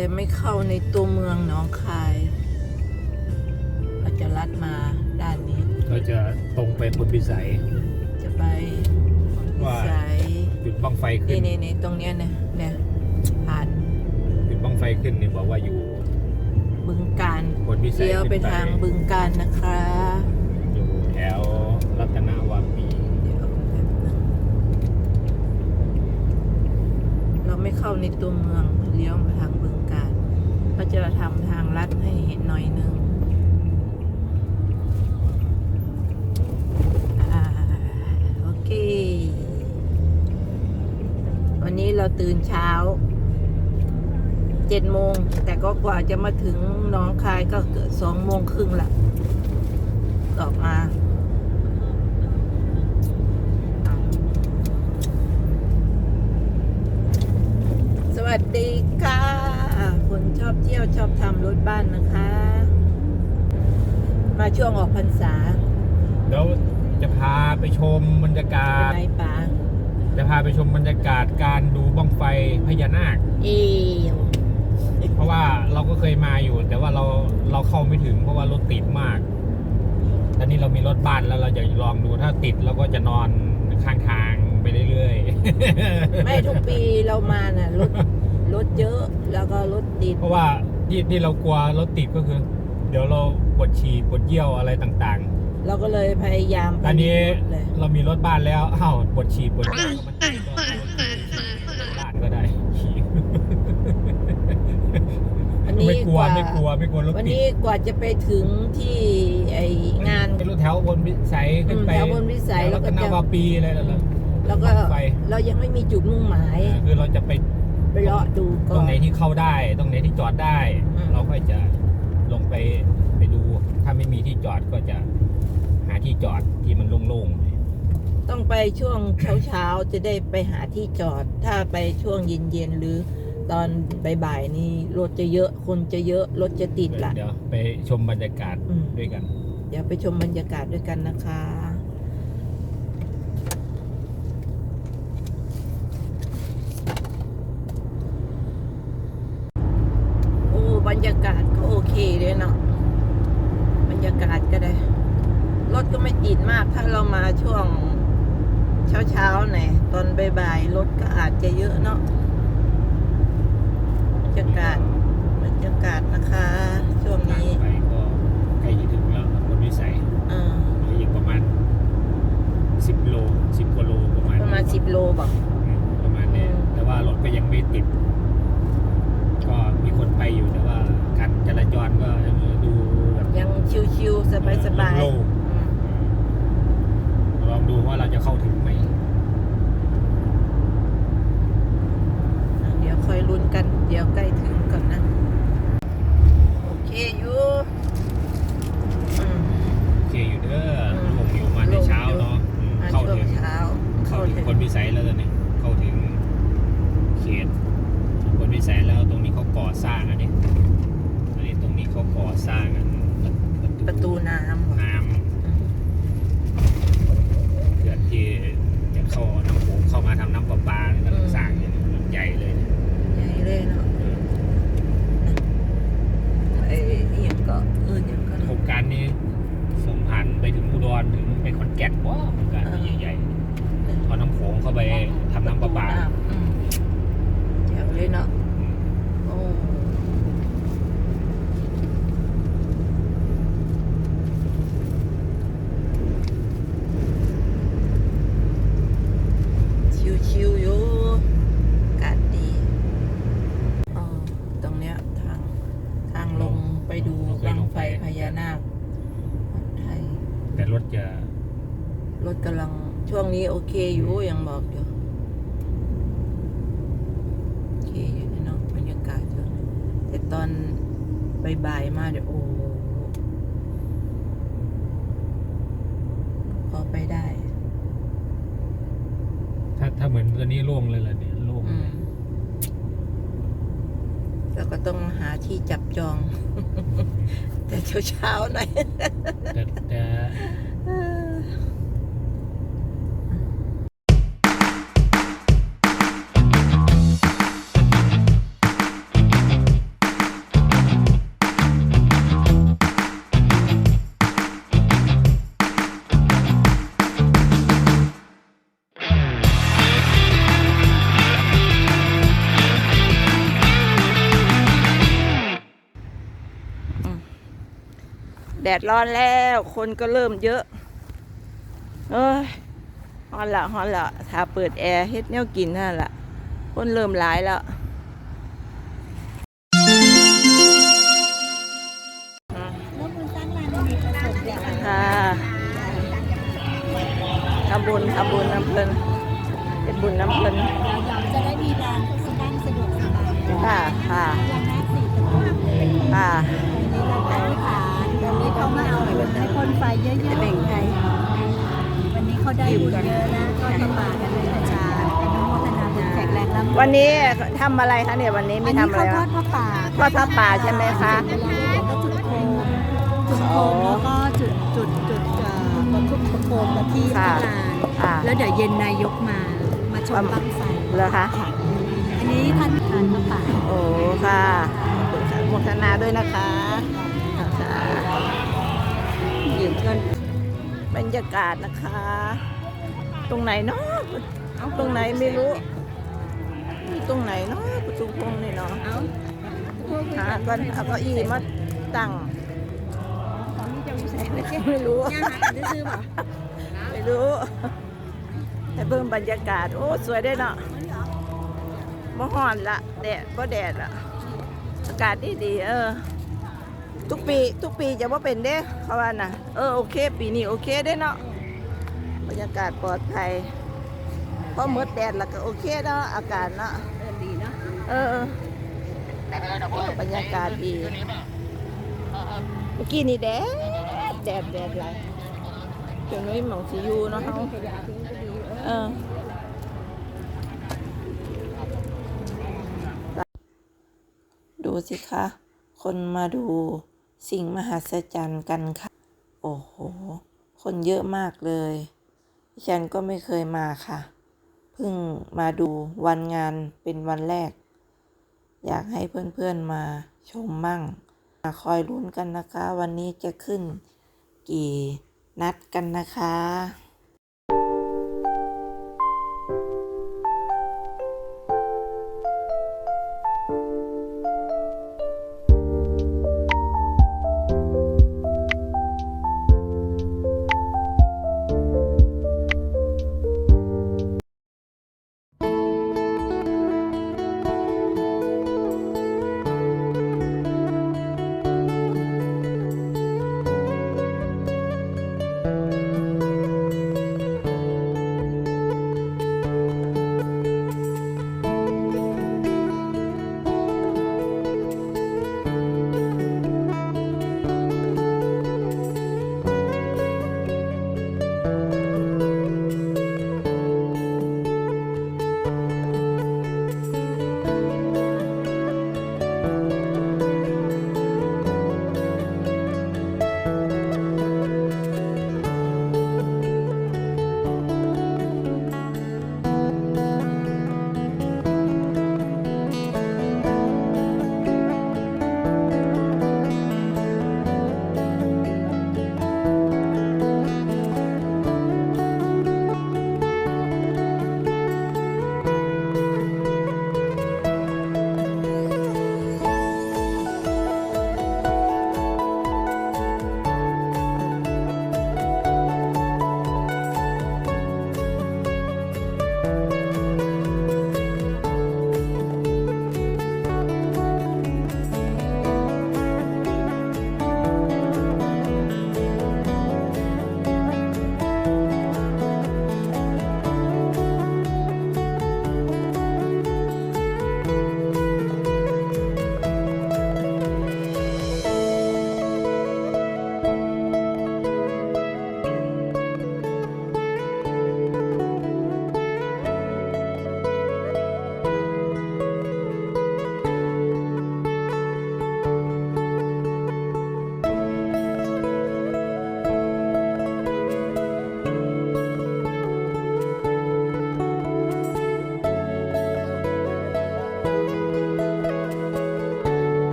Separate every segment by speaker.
Speaker 1: แต่ไม่เข้าในตัวเมืองหนองคายเราจะลัดมาด้านนี้
Speaker 2: เราจะตรงไปพุทธวิสัย
Speaker 1: จะไปพิ
Speaker 2: ว่า
Speaker 1: สัย
Speaker 2: จุดบังไฟขึ้
Speaker 1: นี่
Speaker 2: น
Speaker 1: นี่นี่ตรงเนี้ยเนี่ยเนี่ยผ่าน
Speaker 2: จุดบังไฟขึ้นเนี่ยบอกว่าอยู่
Speaker 1: บึงการ
Speaker 2: พุทธวิสัย
Speaker 1: เลี้ยวไป
Speaker 2: ขึ้น
Speaker 1: ทางบึงการนะคะ
Speaker 2: อยู่แถวรัตนวาปี
Speaker 1: เดี๋ยวแป๊บนึงเราไม่เข้าในตัวเมืองเลี้ยวมาทางบึงการ เขาจะทำทางลัดให้เห็นหน่อยนึงอ่าโอเค วันนี้เราตื่นเช้าเจ็ดโมง แต่ก็กว่าจะมาถึงน้องคายก็เกิดสองโมงครึ่งละออกมาสวัสดี ที่ยวชอบทำรถบ้านนะคะ มาช่วงออกพรรษา
Speaker 2: เดี๋ยวจะพาไปชมบรรยากา
Speaker 1: เป็น
Speaker 2: ศ
Speaker 1: ไงป๋า
Speaker 2: จะพาไปชมบรรยากาศการดูบังไฟพญานาค
Speaker 1: เอว
Speaker 2: เพราะว่าเราก็เคยมาอยู่ แต่ว่าเราเราเข้าไม่ถึงเพราะว่ารถติดมาก ตอนนี้เรามีรถบ้านแล้วเราจะลองดูถ้าติดเราก็จะนอนข้างทางไปเรื่อยๆ
Speaker 1: ไม่ทุกปีเรามาน่ะรถ รถเยอะแล้วก็รถติด
Speaker 2: เพราะว่าที่ที่เรากลัวรถติดก็คือ เดี๋ยวเราปวดฉี่ปวดเยี่ยวอะไรต่าง
Speaker 1: เราก็เลยพยายาม
Speaker 2: ๆ ตอนนี้
Speaker 1: รถเลย
Speaker 2: เรามีรถบ้านแล้วอ้าวปวดฉี่ปวดเยี่ยวก็มาก็บ้านก็ได้ฉี่
Speaker 1: อันนี้
Speaker 2: ไม่กลัว
Speaker 1: ว่า
Speaker 2: ไม่กลัวไม่กลัวรถ
Speaker 1: วัน
Speaker 2: ติด
Speaker 1: นี้กว่าจะไปถึงที่ไองาน
Speaker 2: เป็นรถแถวบนวิสัยขึ้นไป
Speaker 1: อืมแถวบนวิสัย
Speaker 2: แถ
Speaker 1: แล้วก็
Speaker 2: รัตน
Speaker 1: จะ
Speaker 2: วาปีอะไรนั่นแหละ
Speaker 1: แล้วก็
Speaker 2: ไฟ
Speaker 1: เรายังไม่มีจุดมุ่งหมาย
Speaker 2: อ่าคือเราจะไป
Speaker 1: ไปเลาะดู
Speaker 2: ต
Speaker 1: ก่
Speaker 2: ร
Speaker 1: องน
Speaker 2: ไหนที่เข้าได้ ตรงไหนที่จอดได้
Speaker 1: อืม
Speaker 2: เราก็จะลงไปไปดู ถ้าไม่มีที่จอดก็จะหาที่จอดที่มันโล่ง
Speaker 1: ต้องไปช่วงเช้าๆ จะได้ไปหาที่จอด ถ้าไปช่วงเย็นๆ หรือตอนบ่ายๆ นี่รถจะเยอะ คนจะเยอะ รถจะติด
Speaker 2: ๆ
Speaker 1: ละ
Speaker 2: เดี๋ยวไปชมบรรยากาศ
Speaker 1: อืม
Speaker 2: ด้วยกัน
Speaker 1: เดี๋ยวไปชมบรรยากาศด้วยกันนะคะ โอ้บรรยากาศก็โอเคเลยเนาะ บรรยากาศก็ได้ รถก็ไม่ติดมากถ้าเรามาช่วงเช้าๆหน่อยตอนบ่ายๆรถก็อาจจะเยอะเนาะ บรรยากาศ บ รรยากาศนะคะ ช่วง
Speaker 2: ทาง
Speaker 1: นี้
Speaker 2: ไปก็ใกล้จะถึงแล้วบนวิสัย
Speaker 1: อ่า
Speaker 2: เหลืออีกประมาณ10โล10กว่าโลประมาณ
Speaker 1: ประมาณสิบโลบอก
Speaker 2: อืมประมาณนี้แต่ว่ารถก็ยังไม่ติด ก็มีคนไปอยู่แต่ว่าการจราจรก็ยังดูแบบ
Speaker 1: ยังชิวๆสบายๆ
Speaker 2: โล่ง
Speaker 1: อืม
Speaker 2: ๆลองดูว่าเราจะเข้าถึงไหม
Speaker 1: เดี๋ยวคอยลุ้นกัน เดี๋ยวใกล้ถึงก่อนนะ โอเคอยู่อืม
Speaker 2: โอเคอยู่เด้อ
Speaker 1: อืม
Speaker 2: ลงอยู่มาในเช้าเนาะอืม
Speaker 1: มา
Speaker 2: เข้า
Speaker 1: ช่ว
Speaker 2: ถึ
Speaker 1: ง
Speaker 2: ง
Speaker 1: เช้า
Speaker 2: เข้า
Speaker 1: เข้า
Speaker 2: ถึ
Speaker 1: ถึ
Speaker 2: ง
Speaker 1: ง
Speaker 2: คนวิสัยแล้วตอนนี้เข้าถึงเขตคนวิสัยแล้วตรงนี้เขาก่อสร้างอันนี้อันนี้ตรงนี้เขา ก่อสร้างอัน
Speaker 1: ประตูน้ำบอก
Speaker 2: น้ำเกิดที่จะเข้าน้ำโขงเข้ามาทำน้ำประปาเนี่ยกำลังสร้างอยู่เนี่ยใหญ่เลยเนี่ย
Speaker 1: ใหญ่เลยเนาะไอ้อหยังก็เอออหยังก็
Speaker 2: โครงการนี้ส่งผ่านไปถึงอุดรถึงไปขอนแก่นว้าวโครงการนี้ใหญ่ๆพอน้ำโขงเข้าไปทำน้ำประปา
Speaker 1: อืมแจ๋วเลยเนาะโอ้ชิวๆอยู่อากาศดีอ๋อตรงเนี้ยทาง ทางลงไปดูบังไฟพญานาควัดไทย
Speaker 2: แต่รถ จะ
Speaker 1: รถกำลังช่วงนี้โอเคอยู่ยังบอกอยู่โอเคอยู่นะเนาะบรรยากาศช่วงนี้แต่ตอนบ่ายๆมาเดี๋ยวโอ้พอไปได้
Speaker 2: ถ้าถ้าเหมือนตอนนี้โล่งเลยล่ะเนี่ยโล่ง
Speaker 1: อื
Speaker 2: เล
Speaker 1: ม
Speaker 2: ย
Speaker 1: แล้วก็ต้องหาที่จับจอง แต่เช้าๆหน่อย
Speaker 2: แต่แต่
Speaker 1: ดดร้อนแล้ว คนก็เริ่มเยอะ เอ้ยฮอนละฮอนละถ้าเปิดแอร์เฮ็ดแนวกินนั่นละคนเริ่มหลายแล้วอืม
Speaker 3: แล้วคุณตั้งร้านมีประสบการณ์
Speaker 1: ค่ะทำบุญทำบุญน้ำเพลินเป็นบุญน้ำเพลิน
Speaker 3: เยอะๆแบ่งใครวันนี้เขาได้บุญเยอะนะก็ทำบาตรกันเลยอาจารย์อนุโมทนาบุญแข็งแรงร่ำรวย
Speaker 1: วันนี้ทำอะไรคะเนี่ยวันนี้
Speaker 3: อั
Speaker 1: ไม่
Speaker 3: น
Speaker 1: ทำ
Speaker 3: นี้
Speaker 1: อะไร
Speaker 3: เขาทอ
Speaker 1: วะ
Speaker 3: ดผ้าป่า
Speaker 1: ทอดผ้าป่าใช่ไหมคะ
Speaker 3: เสร็จไปแล้วเดี๋ยวก็จุดโคมจุดโคมแล้วก็จุดจุดจุดเอ่อประทุประโคมมาที่หน้าลาน
Speaker 1: ค่ะ
Speaker 3: แล้วเดี๋ยวเย็นนายกมามาชมบั้งไฟ
Speaker 1: เหรอคะ
Speaker 3: ค่ะอันนี้ท่านทานพระป่า
Speaker 1: โอ้ค่ะขอบคุณค่ะโมทนาด้วยนะคะค่ะ ยืมเงินบรรยากาศนะคะ ตรงไหนเนาะตรงไหนไม่รู้ตรงไหนเนาะประตูพงนี่เนาะ
Speaker 3: เอา
Speaker 1: หาก่อนเอาเก้าอี้มาตั้ง
Speaker 3: ของนี่จะมีแสงเลยเจ๊
Speaker 1: ไม่รู้
Speaker 3: ย่างหาจะซื้อป่ะ
Speaker 1: ไม่รู้แต่เบิ่งบรรยากาศ โอ้ สวยได้เนาะบ่ฮ้อนละแดดบ่แดดละอากาศดีดีๆเออ ทุกปี ทุกปีจะว่าเป็นเด้เขาว่าน่ะเออโอเค ปีนี้โอเคได้เนาะบรรยากาศปลอดภัยพอหมดแดดแล้วก็โอเคเนาะอากาศเนาะ
Speaker 3: เออดีเนาะ
Speaker 1: เออเออ บรรยากาศดีเมื่อกี้นี่แดดแดดแดดไหลายจนไม่หมองสิอยูเนาะเฮา
Speaker 3: ขยะทิ้งก็ดีเออ
Speaker 1: เออดูสิคะ คนมาดู สิ่งมหัศจรรย์กันค่ะ โอ้โห คนเยอะมากเลยดิฉันก็ไม่เคยมาค่ะ เพิ่งมาดูวันงานเป็นวันแรก อยากให้เพื่อนๆมาชมมั่งมาคอยลุ้นกันนะคะ วันนี้จะขึ้นกี่นัดกันนะคะ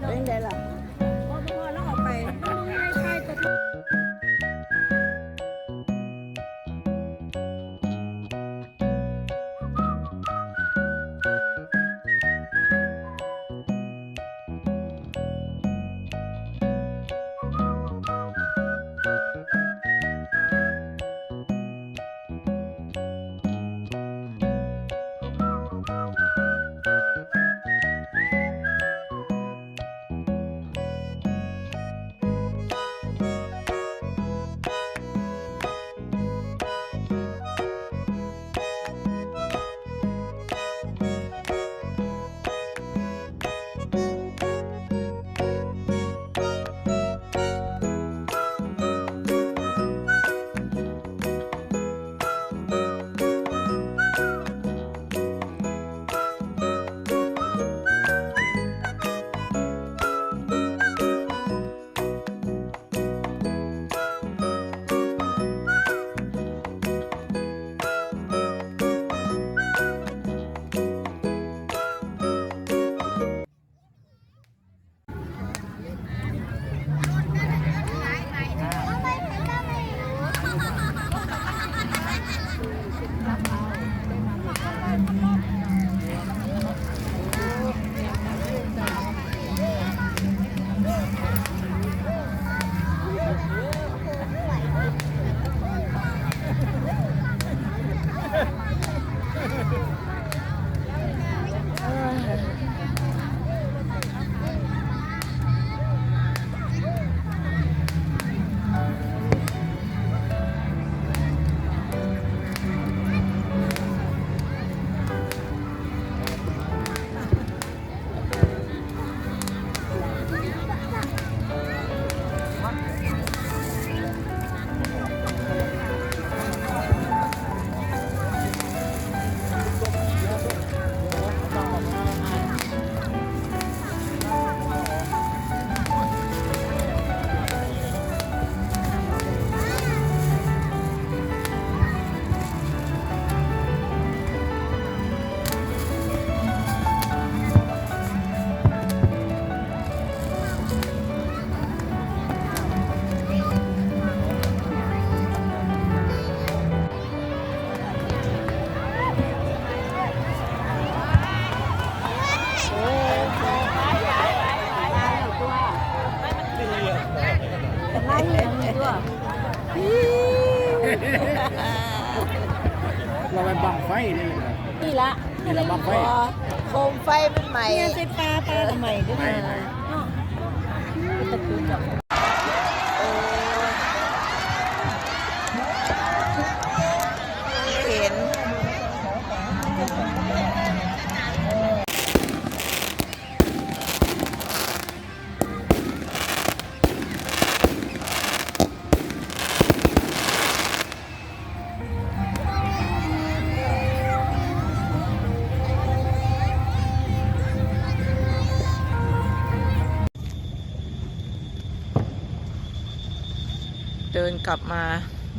Speaker 1: เอา นี่
Speaker 2: นี่
Speaker 3: ละ
Speaker 2: นี่เราบังไฟ
Speaker 1: โคมไฟมันใหม่
Speaker 3: เนี่ยใส่ปลาปลาทำไมด้วย
Speaker 2: ไม่
Speaker 3: นะ
Speaker 2: ไม่
Speaker 3: ตะกูจับ
Speaker 1: กลับมา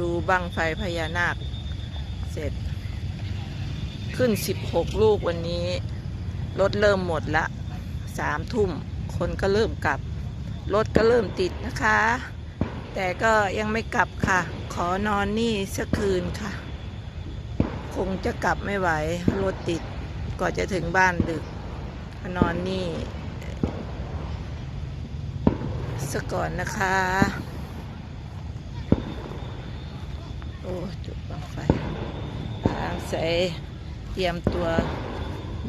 Speaker 1: ดูบังไฟพญานาค เสร็จ ขึ้น 16 ลูกวันนี้ รถเริ่มหมดละสามทุ่ม คนก็เริ่มกลับ รถก็เริ่มติดนะคะ แต่ก็ยังไม่กลับค่ะ ขอนอนนี่สักคืนค่ะ คงจะกลับไม่ไหว รถติดกว่าจะถึงบ้านดึกนอนนี่สักก่อนนะคะ โอ้จุดบังไฟตามใส่เตรียมตัว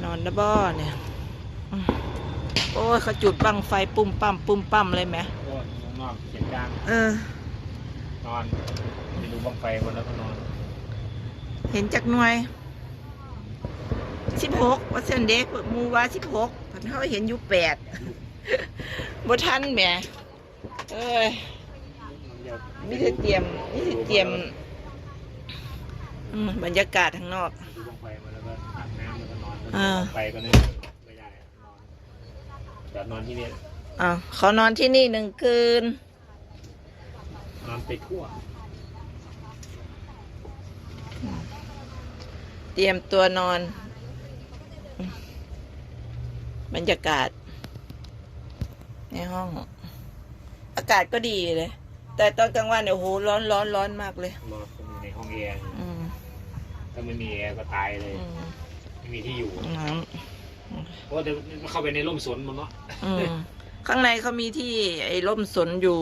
Speaker 1: นอนนะบ่อเนี่ยอืมโอ้ยเขาจุดบังไฟปุ่มปั๊มปุ่มปั๊มเลยไหม
Speaker 2: โอ้ยข้างนอกเสียงดัง
Speaker 1: เออ
Speaker 2: นอนไปดูบังไฟคนแล้วก็นอน
Speaker 1: เห็นจากหน่วยสิบหกว่าเส้นเด็กหมูว่าสิบหกพันเขาเห็นอยู่แปดบ่ทันแหมเอ้ยมิได้เตรียมมิได้เตรียม อืมบรรยากาศข้างนอก
Speaker 2: ดูบังไฟมาแล้วก็อาบน้ำแล้วก็นอน
Speaker 1: อ่า
Speaker 2: บังไฟก็เลยไม่ได้นอนแบบนอนที่นี่
Speaker 1: อะขอนอนที่นี่หนึ่งคืน
Speaker 2: นอนไปทั่ว
Speaker 1: เตรียมตัวนอน บรรยากาศ ในห้อง อากาศก็ดีเลย แต่ตอนกลางวันเนี่ยโอ้โหร้อนร้อนร้อนมากเลย
Speaker 2: นอนอยู่ ในห้องแอร์
Speaker 1: อืม
Speaker 2: ถ้าไม่มีแอร์ก็ตายเลย
Speaker 1: อืม
Speaker 2: ไม่มีที่อยู่
Speaker 1: น้
Speaker 2: เพราะว่าเดี๋ยวเข้าไปในร่มสนมันเนาะำ
Speaker 1: อืมข้างในเขามีที่ไอ้ร่มสนอยู่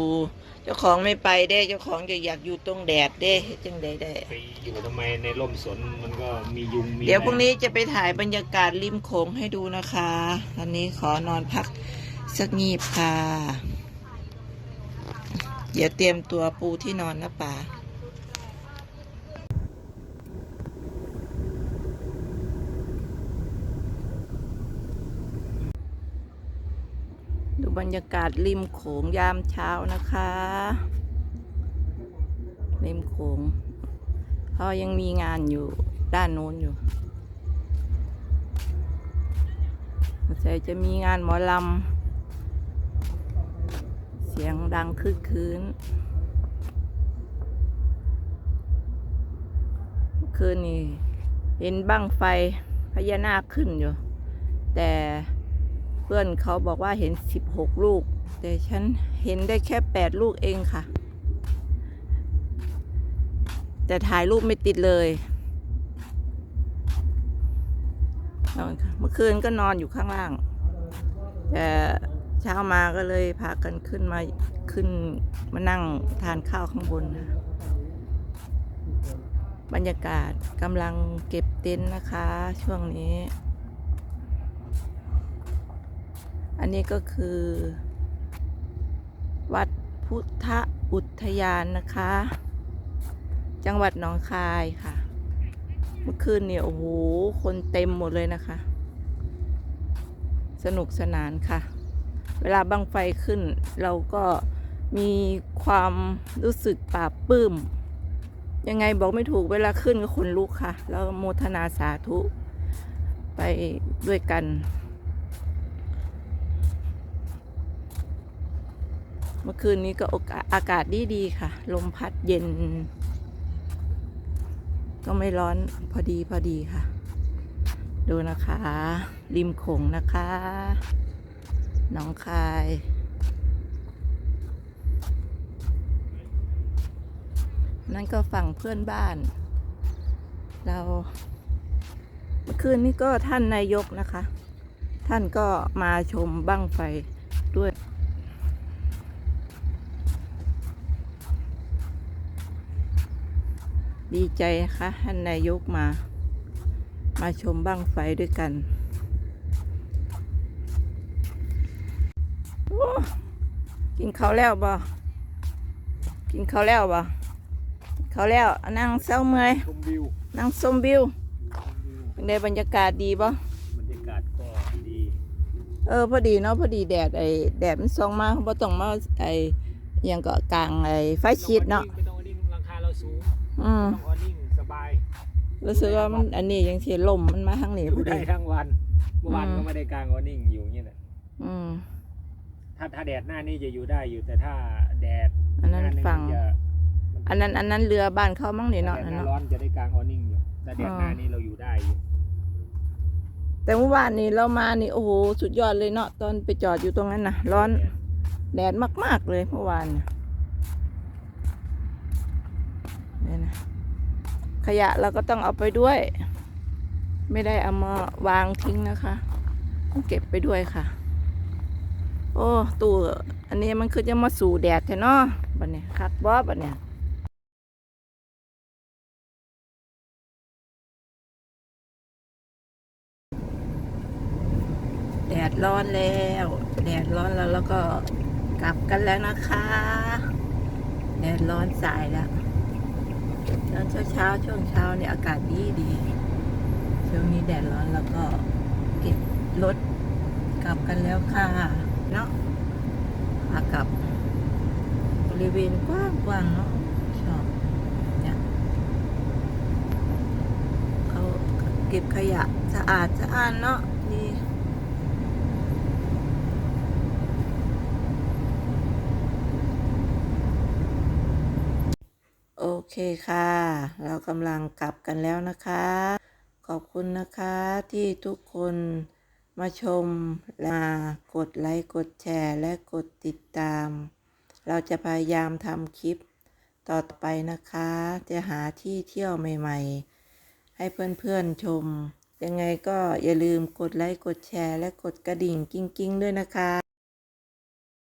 Speaker 1: เจ้าของไม่ไปได้ เจ้าของจะอยากอยู่ตรงแดดเด้เฮ็ดจังใดได้
Speaker 2: ไปอยู่ทำไมในร่มสนมันก็มียุงมี
Speaker 1: เดี๋ยวพรุ่งนี้จะไปถ่ายบรรยากาศริมโขงให้ดูนะคะอันนี้ขอนอนพักสักงีบค่ะ เดี๋ยวเตรียมตัวปูที่นอนนะป่า ดู บรรยากาศริมโขงยามเช้านะคะ ริมโขงเขายังมีงานอยู่ด้านโน้นอยู่สงสัยจะมีงานหมอลำ เสียงดังคึกคืนคืนนี่เห็นบั้งไฟพญานาคขึ้นอยู่ แต่ เพื่อนเขาบอกว่าเห็นสิบหกลูก แต่ฉันเห็นได้แค่แปดลูกเองค่ะ แต่ถ่ายรูปไม่ติดเลยนอนค่ะเมื่อคืนก็นอนอยู่ข้างล่าง แต่เช้ามาก็เลยพากันขึ้นมาขึ้นมานั่งทานข้าวข้างบนนะบรรยากาศกำลังเก็บเต็นท์นะคะ ช่วงนี้ อันนี้ก็คือ วัดพุทธอุทยานนะคะ จังหวัดหนองคายค่ะ เมื่อคืนเนี่ยโอ้โห คนเต็มหมดเลยนะคะ สนุกสนานค่ะ เวลาบังไฟขึ้น เราก็มีความรู้สึกปลาบปลื้ม ยังไงบอกไม่ถูกเวลาขึ้นก็ขนลุกค่ะ แล้วโมทนาสาธุไปด้วยกัน มื่อคืนนี้ก็อากาศดีดีๆค่ะ ลมพัดเย็น ก็ไม่ร้อนพอดีพอดีค่ะ ดูนะคะ ริมโขงนะคะหนองคาย นั่นก็ฝั่งเพื่อนบ้าน เราเมื่อคืนนี้ก็ท่านนายกนะคะ ท่านก็มาชมบั้งไฟด้วย ดีใจนะคะท่านนายกมา มาชมบั้งไฟด้วยกันโอ้กินข้าวแล้วบ่กินข้าวแล้วบ่ข้าวแล้วอะนั่งเศร้าเมื่อย
Speaker 2: ชมวิว
Speaker 1: นั่งชมวิวเป็นไงบรรยากาศดีบ่
Speaker 2: บรรยากาศก็ดี
Speaker 1: เออพอดีเนาะพอดีแดดไอ้แดดมันส่องมาบ่ต้องมาไอ้อหยังก็กลางไอ้ไฟชีดเนาะ อืม
Speaker 2: ต้องออดิ้งสบาย
Speaker 1: รู้สึกว่ามันอันนี้ยังเสียลมมันมาทางนี้
Speaker 2: อ
Speaker 1: พ
Speaker 2: ยู่
Speaker 1: อ
Speaker 2: ได้
Speaker 1: ดี
Speaker 2: ทั้งวัน เมื่อวาน
Speaker 1: อืม
Speaker 2: ก็ไม่ได้กางออดิ้งอยู่อย่างนี้แหละ
Speaker 1: อืม
Speaker 2: ถ้าถ้าแดดหน้านี่จะอยู่ได้อยู่แต่ถ้าแดด
Speaker 1: อันนั้น
Speaker 2: หาห
Speaker 1: ฝั่ง
Speaker 2: มัจะ
Speaker 1: อันนั้นอันนั้นเรือบ้านเขามั้งนี่เนาะ
Speaker 2: แด
Speaker 1: อั
Speaker 2: ด
Speaker 1: น
Speaker 2: หน้า
Speaker 1: เนาะ
Speaker 2: ร้อนจะได้กางออดิ้งอยู่แต่แดดหน้า
Speaker 1: อ่า
Speaker 2: นี่เราอยู่ได้อยู่
Speaker 1: แต่เมื่อวานนี้เรามานี่โอ้โหสุดยอดเลยเนาะตอนไปจอดอยู่ตรงนั้นนะร้อนแดดมากๆเลยเมื่อวานน่ะ เนี่ยนะขยะเราก็ต้องเอาไปด้วย ไม่ได้เอามาวางทิ้งนะคะต้องเก็บไปด้วยค่ะ โอ้ตู้อันนี้มันคือจะมาสู่แดดแท้เนาะบัดเนี่ยคักบอบัดเนี่ยแดดร้อนแล้ว แดดร้อนแล้วแล้วก็กลับกันแล้วนะคะ แดดร้อนสายแล้ว ตอนเช้าเช้าๆช่วงเช้าเนี่ยอากาศดีดี ช่วงนี้แดดร้อนแล้วก็เก็บรถกลับกันแล้วค่ะเนาะขากลับบริเวณกว้างๆเนาะชอบเนี่ยเขาเก็บขยะสะอาดสะอ้าดเนาะดี เคค่ะ เรากำลังกลับกันแล้วนะคะ ขอบคุณนะคะที่ทุกคนมาชมและมากดไลค์ กดแชร์ และกดติดตาม เราจะพยายามทำคลิปต่อไปนะคะ จะหาที่เที่ยวใหม่ ๆ ให้เพื่อนๆชม ยังไงก็อย่าลืมกดไลค์ กดแชร์ และกดกระดิ่งกิ้งๆ ด้วยนะคะ